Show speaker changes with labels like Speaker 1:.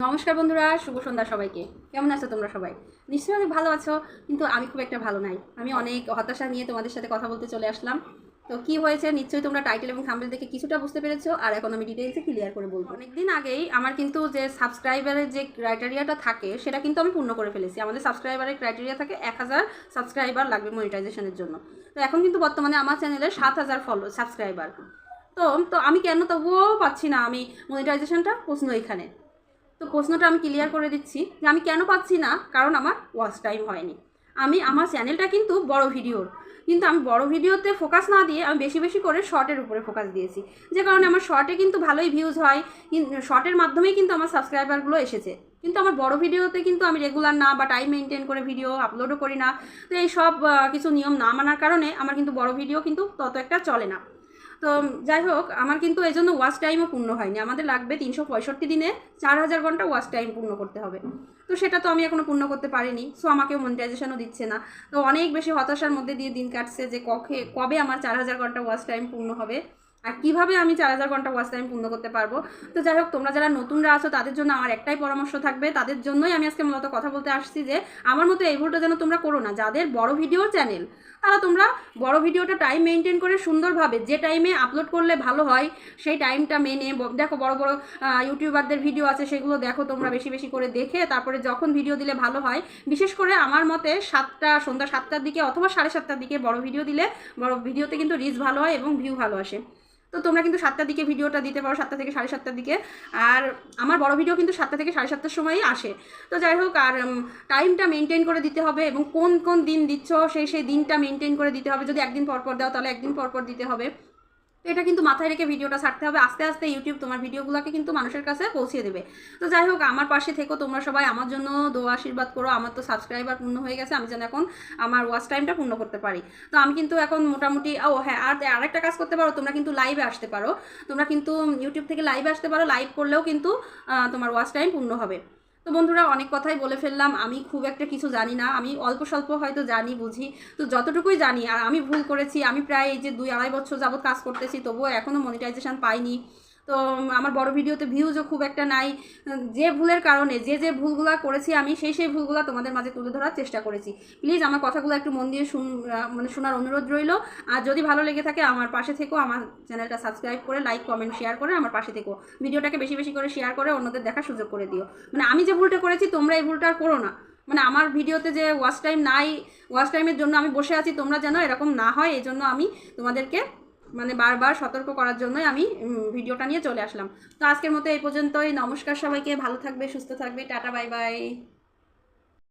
Speaker 1: নমস্কার বন্ধুরা, শুভ সন্ধ্যা সবাইকে। কেমন আছো তোমরা সবাই? নিশ্চয়ই অনেক ভালো আছো, কিন্তু আমি খুব একটা ভালো নাই। আমি অনেক হতাশা নিয়ে তোমাদের সাথে কথা বলতে চলে আসলাম। তো কি হয়েছে, নিশ্চয়ই তোমরা টাইটেল এবং থাম্বেল দেখে কিছুটা বুঝতে পেরেছ, আর এখন আমি ডিটেলসে ক্লিয়ার করে বলব। অনেকদিন আগেই আমার কিন্তু যে সাবস্ক্রাইবারের যে ক্রাইটেরিয়াটা থাকে, সেটা কিন্তু আমি পূর্ণ করে ফেলেছি। আমাদের সাবস্ক্রাইবারের ক্রাইটেরিয়া থাকে এক হাজার সাবস্ক্রাইবার লাগবে মনিটাইজেশনের জন্য। তো এখন কিন্তু বর্তমানে আমার চ্যানেলে সাত হাজার ফলো সাবস্ক্রাইবার তো তো আমি কেন তবুও পাচ্ছি না আমি মনিটাইজেশনটা প্রশ্ন এখানে। তো প্রশ্নটা আমি ক্লিয়ার করে দিচ্ছি যে আমি কেন পাচ্ছি না? কারণ আমার ওয়াচ টাইম হয়নি। আমি, আমার চ্যানেলটা কিন্তু বড় ভিডিওর কিন্তু আমি বড় ভিডিওতে ফোকাস না দিয়ে আমি বেশি বেশি করে শর্টের উপরে ফোকাস দিয়েছি। যে কারণে আমার শর্টে কিন্তু ভালোই ভিউজ হয়। শর্টের মাধ্যমেই কিন্তু আমার সাবস্ক্রাইবারগুলো এসেছে। কিন্তু আমার বড় ভিডিওতে কিন্তু আমি রেগুলার না বা টাইম মেনটেন করে ভিডিও আপলোডও করি না। তো এই সব কিছু নিয়ম না মানার কারণে আমার কিন্তু বড় ভিডিও কিন্তু তত একটা চলে না। তো যাই হোক, আমার কিন্তু এই জন্য ওয়াচ টাইমও পূর্ণ হয়নি। আমাদের লাগবে তিনশো পঁয়ষট্টি দিনে চার হাজার ঘণ্টা ওয়াচ টাইম পূর্ণ করতে হবে। তো সেটা তো আমি এখনও পূর্ণ করতে পারিনি সো আমাকে মনিটাইজেশনও দিচ্ছে না। তো অনেক বেশি হতাশার মধ্যে দিয়ে দিন কাটছে যে কখে, কবে আমার চার হাজার ঘণ্টা ওয়াচ টাইম পূর্ণ হবে। আর কীভাবে আমি চার হাজার ঘণ্টা ওয়াচ টাইম পূর্ণ করতে পারব? তো যাই হোক, তোমরা যারা নতুনরা আছো, তাদের জন্য আমার একটাই পরামর্শ থাকবে। তাদের জন্যই আমি আজকে মূলত কথা বলতে আসছি যে, আমার মতো এই ভুলটা যেন তোমরা করো না। যাদের বড় ভিডিও চ্যানেল তারা তোমরা বড় ভিডিওটা টাইম মেনটেন করে সুন্দরভাবে যে টাইমে আপলোড করলে ভালো হয়, সেই টাইমটা মেনে দেখো বড় বড় ইউটিউবারদের ভিডিও আছে, সেগুলো দেখো তোমরা বেশি বেশি করে দেখে, তারপরে যখন ভিডিও দিলে ভালো হয়, বিশেষ করে আমার মতে সাতটা, সন্ধ্যা সাতটার দিকে অথবা সাড়ে সাতটার দিকে বড় ভিডিও দিলে, বড় ভিডিওতে কিন্তু রিচ ভালো হয় এবং ভিউ ভালো আসে। তো তোমরা কিন্তু সাতটার দিকে ভিডিওটা দিতে পারো, সাতটা থেকে সাড়ে সাতটার দিকে। আর আমার বড় ভিডিও কিন্তু সাতটা থেকে সাড়ে সাতটার সময়ই আসে। তো যাই হোক, আর টাইমটা মেনটেন করে দিতে হবে এবং কোন কোন দিন দিচ্ছ, সেই সেই দিনটা মেনটেন করে দিতে হবে। যদি একদিন পরপর পর দাও, তাহলে একদিন পরপর পর দিতে হবে। তো এটা কিন্তু মাথায় রেখে ভিডিওটা ছাড়তে হবে। আস্তে আস্তে ইউটিউব তোমার ভিডিওগুলোকে কিন্তু মানুষের কাছে পৌঁছে দেবে। তো যাই হোক, আমার পাশে থেকো, তোমরা সবাই আমার জন্য দোয়া আশীর্বাদ করো। আমার তো সাবস্ক্রাইবার পূর্ণ হয়ে গেছে, আমি যেন এখন আমার ওয়াচ টাইমটা পূর্ণ করতে পারি। তো আমি কিন্তু এখন মোটামুটি, ও হ্যাঁ আর আরেকটা কাজ করতে পারো, তোমরা কিন্তু লাইভে আসতে পারো। তোমরা কিন্তু ইউটিউব থেকে লাইভে আসতে পারো লাইভ করলেও কিন্তু তোমার ওয়াচ টাইম পূর্ণ হবে। তো বন্ধুরা অনেক কথাই বলে ফেললাম। আমি খুব একটা কিছু জানি না। আমি অল্প স্বল্প হয়তো জানি, বুঝি। তো যতটুকুই জানি, আর আমি ভুল করেছি, আমি প্রায় এই যে দুই আড়াই বছর যাবত কাজ করতেছি, তবুও এখনও মনিটাইজেশান পাইনি। তো আমার বড় ভিডিওতে ভিউজও খুব একটা নাই। যে ভুলের কারণে, যে যে ভুলগুলো করেছি আমি, সেই সেই ভুলগুলো তোমাদের মাঝে তুলে ধরার চেষ্টা করেছি। প্লিজ আমার কথাগুলো একটু মন দিয়ে শুন মানে শোনার অনুরোধ রইল। আর যদি ভালো লেগে থাকে আমার পাশে থেকেও আমার চ্যানেলটা সাবস্ক্রাইব করে লাইক কমেন্ট শেয়ার করে আমার পাশে থেকো। ভিডিওটাকে বেশি বেশি করে শেয়ার করে অন্যদের দেখার সুযোগ করে দিও। মানে আমি যে ভুলটা করেছি তোমরা এই ভুলটা আর করো না। মানে আমার ভিডিওতে যে ওয়াচ টাইম নাই ওয়াচ টাইমের জন্য আমি বসে আছি, তোমরা যেন এরকম না হয়, এই জন্য আমি তোমাদেরকে মানে বারবার সতর্ক করার জন্যই আমি ভিডিওটা নিয়ে চলে আসলাম। তো আজকের মতো এই পর্যন্তই। নমস্কার সবাইকে। ভালো থাকবে, সুস্থ থাকবে। Tata, bye bye.